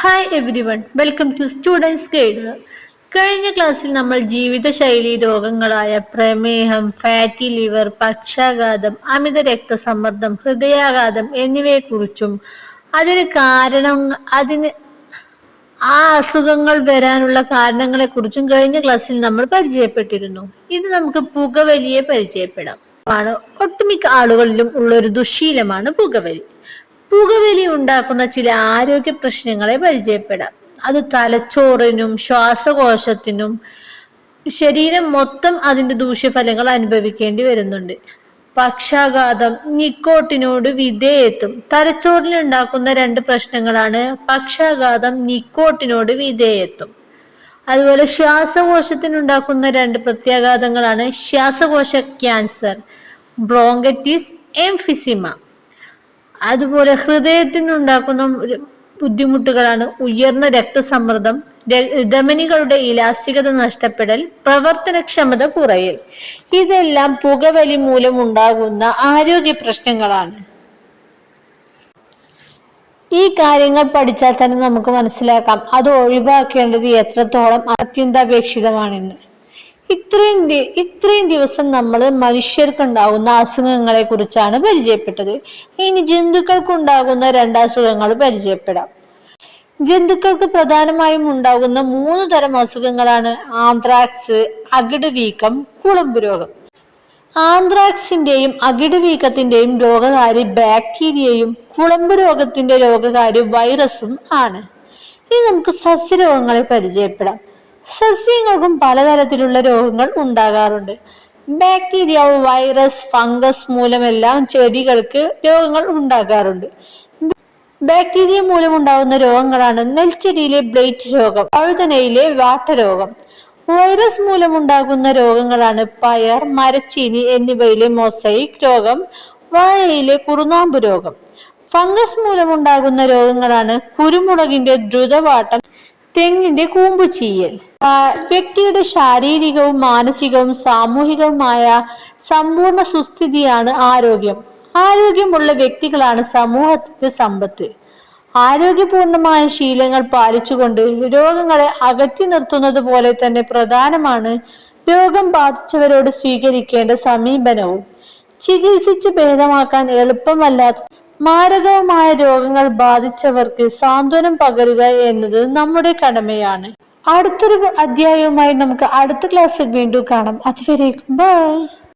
Hi everyone welcome to students guide കഴിഞ്ഞ ക്ലാസ്സിൽ നമ്മൾ ജീവിതശൈലി രോഗങ്ങളായ പ്രമേഹം ഫാറ്റി ലിവർ പക്ഷാഘാതം അമിത രക്തസമ്മർദ്ദം ഹൃദയാഘാതം എന്നിവയെക്കുറിച്ചും അതിന് കാരണം അതിന് ആ അസുഖങ്ങൾ വരാനുള്ള കാരണങ്ങളെക്കുറിച്ചും കഴിഞ്ഞ ക്ലാസ്സിൽ നമ്മൾ പരിചയപ്പെട്ടിരുന്നു. ഇത് നമുക്ക് പുകവലിയെ പരിചയപ്പെടാം. ആണ്. ഒട്ടുമിക്ക ആളുകളിലും ഉള്ള ഒരു ദുശീലമാണ് പുകവലി. പുകവലി ഉണ്ടാക്കുന്ന ചില ആരോഗ്യ പ്രശ്നങ്ങളെ പരിചയപ്പെടാം. അത് തലച്ചോറിനും ശ്വാസകോശത്തിനും ശരീരം മൊത്തം അതിന്റെ ദൂഷ്യഫലങ്ങൾ അനുഭവിക്കേണ്ടി വരുന്നുണ്ട്. പക്ഷാഘാതം നിക്കോട്ടിനോട് വിധേയത്വം തലച്ചോറിൽ ഉണ്ടാക്കുന്ന രണ്ട് പ്രശ്നങ്ങളാണ് പക്ഷാഘാതം നിക്കോട്ടിനോട് വിധേയത്വം. അതുപോലെ ശ്വാസകോശത്തിനുണ്ടാക്കുന്ന രണ്ട് പ്രത്യാഘാതങ്ങളാണ് ശ്വാസകോശ ക്യാൻസർ ബ്രോങ്കറ്റിസ് എംഫിസിമ. അതുപോലെ ഹൃദയത്തിനുണ്ടാക്കുന്ന ബുദ്ധിമുട്ടുകളാണ് ഉയർന്ന രക്തസമ്മർദ്ദം ധമനികളുടെ ഇലാസ്തികത നഷ്ടപ്പെടൽ പ്രവർത്തനക്ഷമത കുറയൽ. ഇതെല്ലാം പുകവലി മൂലം ഉണ്ടാകുന്ന ആരോഗ്യ പ്രശ്നങ്ങളാണ്. ഈ കാര്യങ്ങൾ പഠിച്ചാൽ തന്നെ നമുക്ക് മനസ്സിലാക്കാം. അത് ഒഴിവാക്കേണ്ടത് എത്രത്തോളം അത്യന്താപേക്ഷിതമാണെന്ന്. ഇത്രയും ഇത്രയും ദിവസം നമ്മൾ മനുഷ്യർക്കുണ്ടാകുന്ന അസുഖങ്ങളെ കുറിച്ചാണ് പരിചയപ്പെട്ടത്. ഇനി ജന്തുക്കൾക്കുണ്ടാകുന്ന രണ്ട് അസുഖങ്ങൾ പരിചയപ്പെടാം. ജന്തുക്കൾക്ക് പ്രധാനമായും ഉണ്ടാകുന്ന മൂന്ന് തരം അസുഖങ്ങളാണ് ആന്ത്രാക്സ് അകിട് വീക്കം കുളമ്പ് രോഗം. ആന്ത്രാക്സിന്റെയും അകിട് വീക്കത്തിന്റെയും രോഗകാരി ബാക്ടീരിയയും കുളമ്പ് രോഗത്തിന്റെ രോഗകാരി വൈറസും ആണ്. ഇനി നമുക്ക് സസ്യരോഗങ്ങളെ പരിചയപ്പെടാം. സസ്യങ്ങൾക്കും പലതരത്തിലുള്ള രോഗങ്ങൾ ഉണ്ടാകാറുണ്ട്. ബാക്ടീരിയ വൈറസ് ഫംഗസ് മൂലമെല്ലാം ചെടികൾക്ക് രോഗങ്ങൾ ഉണ്ടാകാറുണ്ട്. ബാക്ടീരിയ മൂലമുണ്ടാകുന്ന രോഗങ്ങളാണ് നെൽച്ചെടിയിലെ ബ്ലേറ്റ് രോഗം വഴുതനയിലെ വാട്ടരോഗം. വൈറസ് മൂലമുണ്ടാകുന്ന രോഗങ്ങളാണ് പയർ മരച്ചീനി എന്നിവയിലെ മൊസൈക് രോഗം വാഴയിലെ കുറുനാമ്പ് രോഗം. ഫംഗസ് മൂലമുണ്ടാകുന്ന രോഗങ്ങളാണ് കുരുമുളകിന്റെ ദ്രുതവാട്ടം തെങ്ങിന്റെ കൂമ്പു ചീയൽ. വ്യക്തിയുടെ ശാരീരികവും മാനസികവും സാമൂഹികവുമായ സമ്പൂർണ സുസ്ഥിതിയാണ് ആരോഗ്യം. ആരോഗ്യമുള്ള വ്യക്തികളാണ് സമൂഹത്തിന്റെ സമ്പത്ത്. ആരോഗ്യപൂർണമായ ശീലങ്ങൾ പാലിച്ചുകൊണ്ട് രോഗങ്ങളെ അകറ്റി നിർത്തുന്നത് പോലെ തന്നെ പ്രധാനമാണ് രോഗം ബാധിച്ചവരോട് സ്വീകരിക്കേണ്ട സമീപനവും. ചികിത്സിച്ച് ഭേദമാക്കാൻ എളുപ്പമല്ലാത്ത മാരകവുമായ രോഗങ്ങൾ ബാധിച്ചവർക്ക് സാന്ത്വനം പകരുക എന്നത് നമ്മുടെ കടമയാണ്. അടുത്തൊരു അധ്യായവുമായി നമുക്ക് അടുത്ത ക്ലാസ്സിൽ വീണ്ടും കാണാം. അതുവരേക്കും ബൈ.